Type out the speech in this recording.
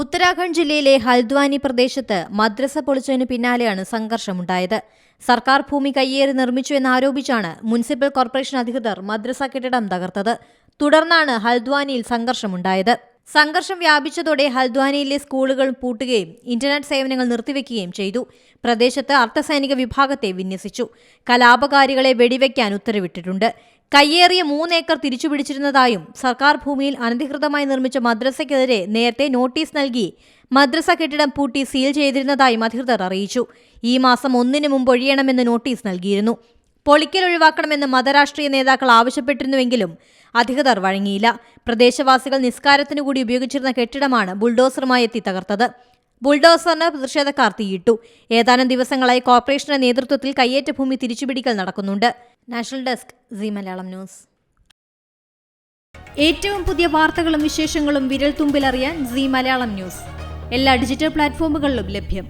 ഉത്തരാഖണ്ഡ് ജില്ലയിലെ ഹൽദ്വാനി പ്രദേശത്ത് മദ്രസ പൊളിച്ചതിനു പിന്നാലെയാണ് സംഘർഷമുണ്ടായത്. സർക്കാർ ഭൂമി കയ്യേറി നിർമ്മിച്ചു എന്നാരോപിച്ചാണ് മുനിസിപ്പൽ കോർപ്പറേഷൻ അധികൃതർ മദ്രസ കെട്ടിടം തകർത്തത്. തുടർന്നാണ് ഹൽദ്വാനിയിൽ സംഘർഷമുണ്ടായത്. സംഘർഷം വ്യാപിച്ചതോടെ ഹൽദ്വാനിയിലെ സ്കൂളുകൾ പൂട്ടുകയും ഇന്റർനെറ്റ് സേവനങ്ങൾ നിർത്തിവെക്കുകയും ചെയ്തു. പ്രദേശത്ത് അർദ്ധസൈനിക വിഭാഗത്തെ വിന്യസിച്ചു. കലാപകാരികളെ വെടിവെക്കാൻ ഉത്തരവിട്ടിട്ടുണ്ട്. കയ്യേറിയ മൂന്നേക്കർ തിരിച്ചുപിടിച്ചിരുന്നതായും സർക്കാർ ഭൂമിയിൽ അനധികൃതമായി നിർമ്മിച്ച മദ്രസയ്ക്കെതിരെ നേരത്തെ നോട്ടീസ് നൽകി മദ്രസ കെട്ടിടം പൂട്ടി സീൽ ചെയ്തിരുന്നതായും അധികൃതർ അറിയിച്ചു. ഈ മാസം ഒന്നിനു മുമ്പ് ഒഴിയണമെന്ന് നോട്ടീസ് നൽകിയിരുന്നു. പൊളിക്കൽ ഒഴിവാക്കണമെന്ന് മതരാഷ്ട്രീയ നേതാക്കൾ ആവശ്യപ്പെട്ടിരുന്നുവെങ്കിലും അധികൃതർ വഴങ്ങിയില്ല. പ്രദേശവാസികൾ നിസ്കാരത്തിനു കൂടി ഉപയോഗിച്ചിരുന്ന കെട്ടിടമാണ് ബുൾഡോസറുമായി എത്തി തകർത്തത്. ബുൾഡോസറിന് പ്രതിഷേധക്കാർ തീയിട്ടു. ഏതാനും ദിവസങ്ങളായി കോർപ്പറേഷന്റെ നേതൃത്വത്തിൽ കയ്യേറ്റ ഭൂമി തിരിച്ചുപിടിക്കൽ നടക്കുന്നുണ്ട്. National desk C Malayalam news. ഏറ്റവും പുതിയ വാർത്തകളും വിശേഷങ്ങളും വിരൽ തുമ്പിലറിയാൻ സി മലയാളം ന്യൂസ്. എല്ലാ ഡിജിറ്റൽ പ്ലാറ്റ്ഫോമുകളിലും ലഭ്യം.